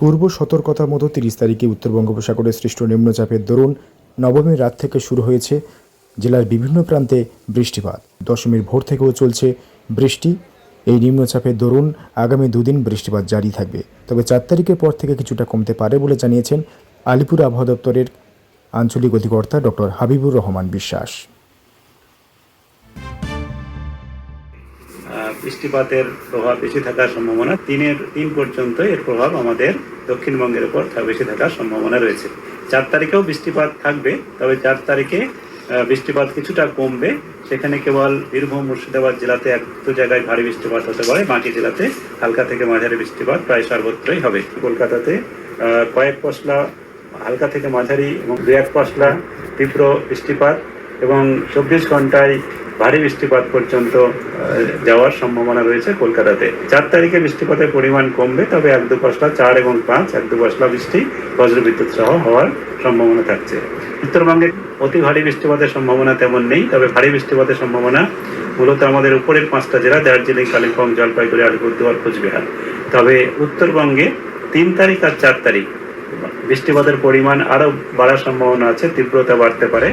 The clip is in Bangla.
পূর্ব সতর্কতার মতো তিরিশ তারিখে উত্তর বঙ্গোপসাগরে সৃষ্ট নিম্নচাপের দরুন নবমীর রাত থেকে শুরু হয়েছে জেলার বিভিন্ন প্রান্তে বৃষ্টিপাত। দশমীর ভোর থেকেও চলছে বৃষ্টি। এই নিম্নচাপের দরুন আগামী দুদিন বৃষ্টিপাত জারি থাকবে। তবে চার তারিখের পর থেকে কিছুটা কমতে পারে বলে জানিয়েছেন আলিপুর আবহাওয়া দপ্তরের আঞ্চলিক অধিকর্তা ডক্টর হাবিবুর রহমান বিশ্বাস। বৃষ্টিপাতের প্রভাব বেশি থাকার সম্ভাবনা, তিনের, তিন পর্যন্ত এর প্রভাব আমাদের দক্ষিণবঙ্গের উপর বেশি থাকার সম্ভাবনা রয়েছে। চার তারিখেও বৃষ্টিপাত থাকবে, তবে চার তারিখে বৃষ্টিপাত কিছুটা কমবে। সেখানে কেবল বীরভূম, মুর্শিদাবাদ জেলাতে এক দু জায়গায় ভারী বৃষ্টিপাত হতে পারে বাকি জেলাতে হালকা থেকে মাঝারি বৃষ্টিপাত প্রায় সর্বত্রই হবে। কলকাতাতে কয়েক পশলা হালকা থেকে মাঝারি এবং দু এক পশলা তীব্র বৃষ্টিপাত এবং চব্বিশ ঘন্টায় ভারী বৃষ্টিপাত পর্যন্ত যাওয়ার সম্ভাবনা রয়েছে কলকাতাতে। চার তারিখে বৃষ্টিপাতের পরিমাণ কমবে, তবে এক দু পশলা চার এবং পাঁচ, এক দু পশলা বৃষ্টি, বজ্রবিদ্যুৎ সহ হওয়ার সম্ভাবনা থাকছে। উত্তরবঙ্গে অতি ভারী বৃষ্টিপাতের সম্ভাবনা তেমন নেই, তবে ভারী বৃষ্টিপাতের সম্ভাবনা মূলত আমাদের উপরের পাঁচটা জেলা, দার্জিলিং, কালিম্পং, জলপাইগুড়ি, আলিপুরদুয়ার, কোচবিহার। তবে উত্তরবঙ্গে তিন তারিখ আর চার তারিখ বৃষ্টিপাতের পরিমাণ আরও বাড়ার সম্ভাবনা আছে, তীব্রতা বাড়তে পারে।